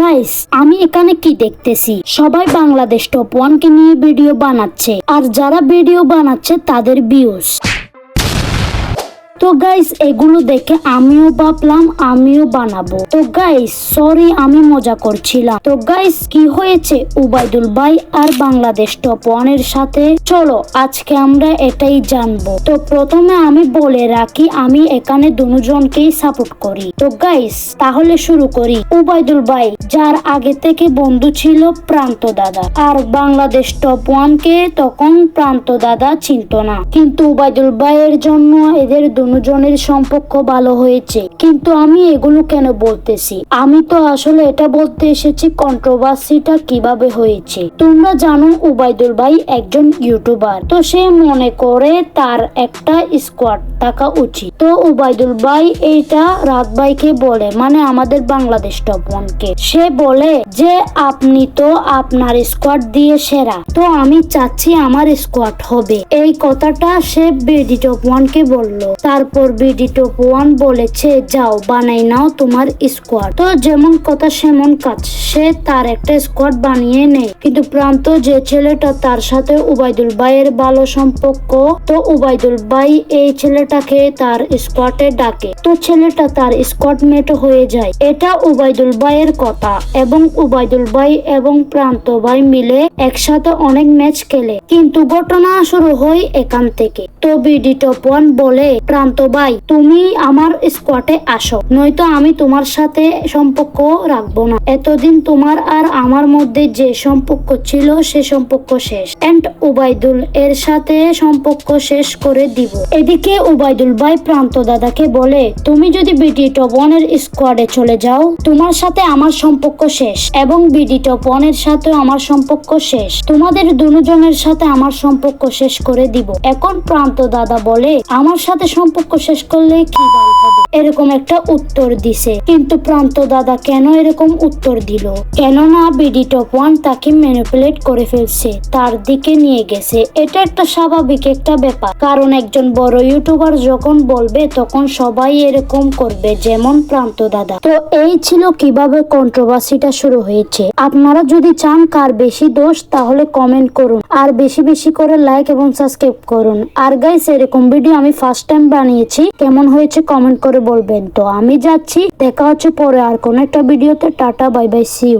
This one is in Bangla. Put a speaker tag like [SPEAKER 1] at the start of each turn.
[SPEAKER 1] গাইস আমি এখানে কি দেখতেছি? সবাই বাংলাদেশ টপ ওয়ানকে নিয়ে ভিডিও বানাচ্ছে। আর যারা ভিডিও বানাচ্ছে, তাদের ভিউজ তো গাইস এগুলো দেখে আমিও ভাবলাম, আমিও বানাবো। তো গাইস সরি আমি মজা করছিলাম। তো গাইস কি হয়েছে? উবাইদুল ভাই আর বাংলাদেশ টপ ওয়ানের সাথে। চলো, আজকে আমরা এটাই জানব। তো প্রথমে আমি বলে রাখি, আমি এখানে দুজনকেই সাপোর্ট করি। তো গাইস তাহলে শুরু করি। উবাইদুল ভাই, যার আগে থেকে বন্ধু ছিল প্রান্ত দাদা। আর বাংলাদেশ টপ ওয়ানকে তখন প্রান্ত দাদা চিনত না। কিন্তু উবাইদুল ভাইয়ের জন্য এদের দুজনের সম্পর্ক ভালো হয়েছে। কিন্তু আমি এগুলো কেন বলতেছি? আমি তো আসলে এটা বলতে এসেছি কন্ট্রোভার্সিটা কীভাবে হয়েছে? তোমরা জানো উবাইদুল ভাই একজন ইউটিউবার। তো সে মনে করে তার একটা স্কোয়াড থাকা উচিত। তো উবাইদুল ভাই এইটা রাত ভাইকে বলে মানে আমাদের বাংলাদেশ টপ ওয়ানকে সে বলে যে, আপনি তো আপনার স্কোয়াড দিয়ে সেরা। তো আমি চাচ্ছি আমার স্কোয়াড হবে। এই কথাটা সে বিডি টপ ওয়ানকে বলল। তারপর বিডি টপ ওয়ান বলেছে, যাও, বানাই নাও তোমার স্কোয়াড তো যেমন কথা সেমন কাজ, সে তার একটা স্কোয়াড বানিয়ে নেয়। কিন্তু প্রান্ত যে ছেলেটা তার সাথে উবাইদুল ভাইয়ের ভালো সম্পর্ক, তো উবাইদুল ভাই এই ছেলেটাকে তার স্কোয়াডে ডাকে। তো ছেলেটা তার স্কোয়াড মেট হয়ে যায়। এটা উবাইদুল ভাইয়ের কথা এবং উবাইদুল ভাই এবং প্রান্ত ভাই মিলে একসাথে অনেক ম্যাচ খেলে। কিন্তু ঘটনা শুরু হয় এখান থেকে। তো বিডি টপ ওয়ান বলে, প্রান্ত ভাই, তুমি আমার স্কোয়াডে আসো। নয়তো আমি তোমার সাথে সম্পর্ক রাখব না। এতদিন তোমার আর আমার মধ্যে যে সম্পর্ক ছিল, সে সম্পর্ক শেষ। এন্ড উবাইদুল এর সাথে সম্পর্ক শেষ করে দিব। এদিকে উবাইদুল ভাই প্রান্ত দাদাকে বলে, তুমি যদি বিডি টপ ওয়ানের স্কোয়াডে চলে যাও, তোমার সাথে আমার সম্পর্ক শেষ এবং বিডি টপ ওয়ানের সাথে আমার সম্পর্ক শেষ। তোমাদের দুজনের সাথে আমার সম্পর্ক শেষ করে দিব। এখন প্রান্ত দাদা বলে, আমার সাথে সম্পর্ক শেষ করলে কি ভালো হবে? এরকম একটা উত্তর দিছে। কিন্তু প্রান্ত দাদা কেন এরকম উত্তর দিল? কেননা বিডি টপ ওয়ান তাকে ম্যানিপুলেট করে ফেলছে, তার দিকে নিয়ে গেছে। এটা একটা স্বাভাবিক একটা ব্যাপার। কারণ একজন বড় ইউটিউবার যখন বলবে, তখন সবাই এরকম করবে, যেমন প্রান্ত দাদা। তো এই ছিল কীভাবে কন্ট্রোভার্সিটা শুরু হয়েছে। আপনারা যদি চান কার বেশি দোষ, তাহলে কমেন্ট করুন। আর বেশি বেশি করে লাইক এবং সাবস্ক্রাইব করুন। আর গাইস এরকম ভিডিও আমি ফার্স্ট টাইম বানিয়েছি কেমন হয়েছে কমেন্ট করে বলবেন। তো আমি যাচ্ছি, দেখা হচ্ছে পরে আর কোনো একটা ভিডিওতে টাটা বাই বাই সি